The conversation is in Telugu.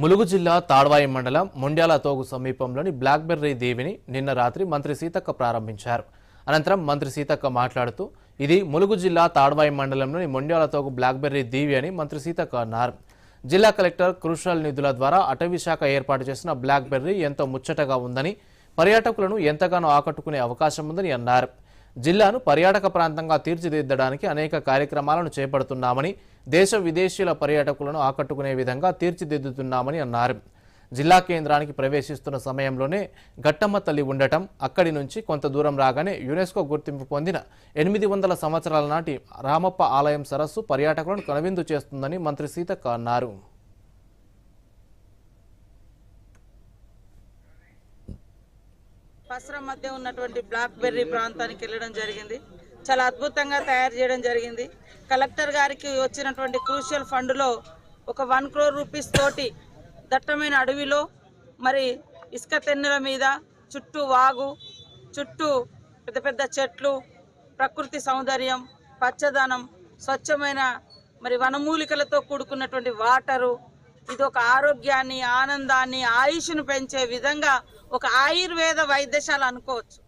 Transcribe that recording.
ములుగు జిల్లా తాడ్వాయి మండలం మొండ్యాల తోగు సమీపంలోని బ్లాక్బెర్రీ దేవిని నిన్న రాత్రి మంత్రి సీతక్క ప్రారంభించారు. అనంతరం మంత్రి సీతక్క మాట్లాడుతూ ఇది ములుగు జిల్లా తాడ్వాయి మండలంలోని మొండ్యాల తోగు బ్లాక్బెర్రీ దీవి అని మంత్రి సీతక్క అన్నారు. జిల్లా కలెక్టర్ కృషల్ నిధుల ద్వారా అటవీ శాఖ ఏర్పాటు చేసిన బ్లాక్బెర్రీ ఎంతో ముచ్చటగా ఉందని పర్యాటకులను ఎంతగానో ఆకట్టుకునే అవకాశం ఉందని అన్నారు. జిల్లాను పర్యాటక ప్రాంతంగా తీర్చిదిద్దడానికి అనేక కార్యక్రమాలను చేపడుతున్నామని దేశ విదేశీయుల పర్యాటకులను ఆకట్టుకునే విధంగా తీర్చిదిద్దుతున్నామని అన్నారు. జిల్లా కేంద్రానికి ప్రవేశిస్తున్న సమయంలోనే ఘట్టమ్మ తల్లి ఉండటం అక్కడి నుంచి కొంత దూరం రాగానే యునెస్కో గుర్తింపు పొందిన ఎనిమిది వందల సంవత్సరాల నాటి రామప్ప ఆలయం సరస్సు పర్యాటకులను కనువిందు చేస్తుందని మంత్రి సీతక్క అన్నారు. పసరం మధ్య ఉన్నటువంటి బ్లాక్ బెర్రీ ప్రాంతానికి వెళ్ళడం జరిగింది. చాలా అద్భుతంగా తయారు చేయడం జరిగింది. కలెక్టర్ గారికి వచ్చినటువంటి క్రూషియల్ ఫండ్లో ఒక వన్ క్రోర్ రూపీస్ తోటి దట్టమైన అడవిలో మరి ఇసుక తెన్నెల మీద చుట్టూ వాగు చుట్టూ పెద్ద పెద్ద చెట్లు ప్రకృతి సౌందర్యం పచ్చదనం స్వచ్ఛమైన మరి వనమూలికలతో కూడుకున్నటువంటి వాటరు ఇది ఒక ఆరోగ్యాన్ని ఆనందాన్ని ఆయుష్ను పెంచే విధంగా ఒక ఆయుర్వేద వైద్యశాల అనుకోవచ్చు.